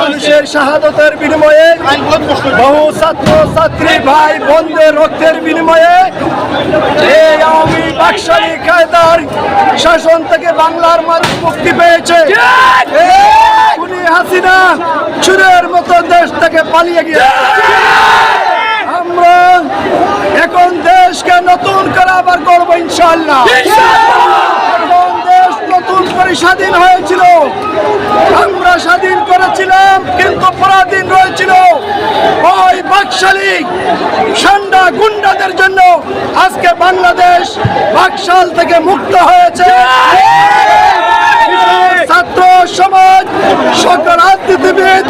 মানুষের শাহাদতের বিনিময়ে বহু ছাত্র ছাত্রী ভাই বন্ধের রক্তের বিনিময়ে এই আওয়ামী বাকশালী কায়দার শাসন থেকে বাংলার মানুষ মুক্তি পেয়েছে। হাসিনা চুরের মতো দেশ থেকে পালিয়ে গিয়ে আমরা এখন দেশকে নতুন করে আবার করব ইনশাল্লাহ দেশ নতুন করে স্বাধীন হয়েছিল। স্বাধীন করেছিলাম কিন্তু পরাধীন রয়েছিল ওই বাকশালী সান্ডা গুন্ডাদের জন্য আজকে বাংলাদেশ বাকশাল থেকে মুক্ত হয়েছে। ছাত্র সমাজ সকল রাজনীতিবিদ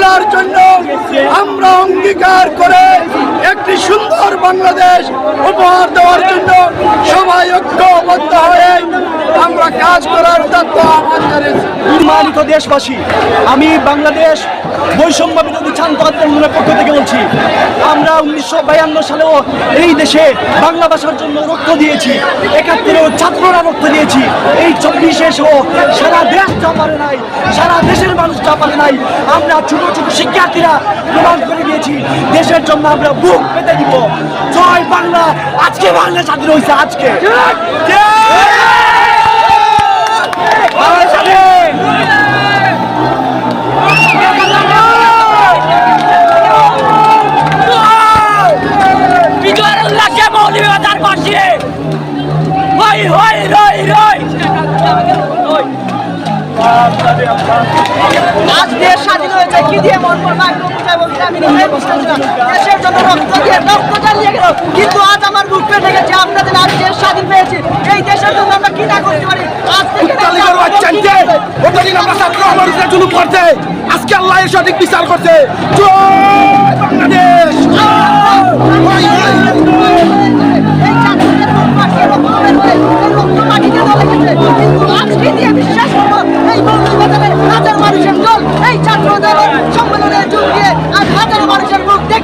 খোলার জন্য আমরা অঙ্গীকার করে একটি সুন্দর বাংলাদেশ উপহার দেওয়ার জন্য সবাই ঐক্যবদ্ধ হয়ে আমরা কাজ করার তত্ত্ব সম্মানিত দেশবাসী, আমি বাংলাদেশ বৈষম্য বিরোধী ছাত্র আন্দোলনের পক্ষ থেকে বলছি, আমরা উনিশশো বায়ান্ন সালেও এই দেশে বাংলা ভাষার জন্য রক্ত দিয়েছি, একাত্তরেও ছাত্ররা রক্ত দিয়েছি এই হোক। সারা দেশ যা পারে নাই, সারা দেশের মানুষ যা পারে নাই। আমরা ছোট ছোট শিক্ষার্থীরা প্রমাণ করে দিয়েছি, দেশের জন্য আমরা বুক পেতে দিব। জয় বাংলা, আজকে বাংলা স্বাধীন হয়েছে, আজকে। বিজয়ের হই হই রই রই আজ দেশ স্বাধীন হয়েছে কি দিয়ে মন করব আমি বুঝাই বলতে আমি নিজে বুঝতেছিলাম দেশের জন্য রক্ত দিয়ে রক্ত চালিয়ে গেল। কিন্তু আজ আমার বুক পেটে গেছে আপনাদের আজ দেশ স্বাধীন পেয়েছি এই দেশের জন্য আমরা কি না করতে পারি? আজ থেকে আমরা ছাত্র মানুষের জুলুম করতে। আজকে আল্লাহ সঠিক বিচার করছে বাংলাদেশ!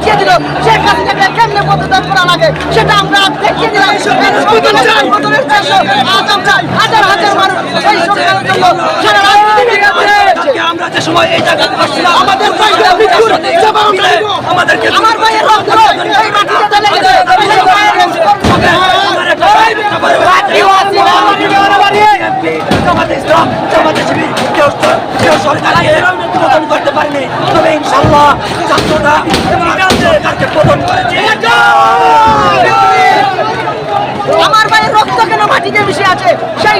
দেখিয়ে দিল শেখ হাসিনাকে কেমনে পদত্যাগ করা লাগে? সেটা আমরা দেখিয়ে দিলাম। হাজার হাজার মানুষ এই সম্মেলনের জন্য সারা রাজনীতি আমরা যে সময় এই জায়গাতে বসছিলাম আমাদের। আমাদেরকে আমার ভাইয়ের রক্ত এই মাটিতে করতে পারেনি। তবে ইনশাল্লাহ ছাত্ররা সরকারকে পতন করেছে আমার ভাইয়ের রক্ত কেন মাটিতে মিশে আছে? হবে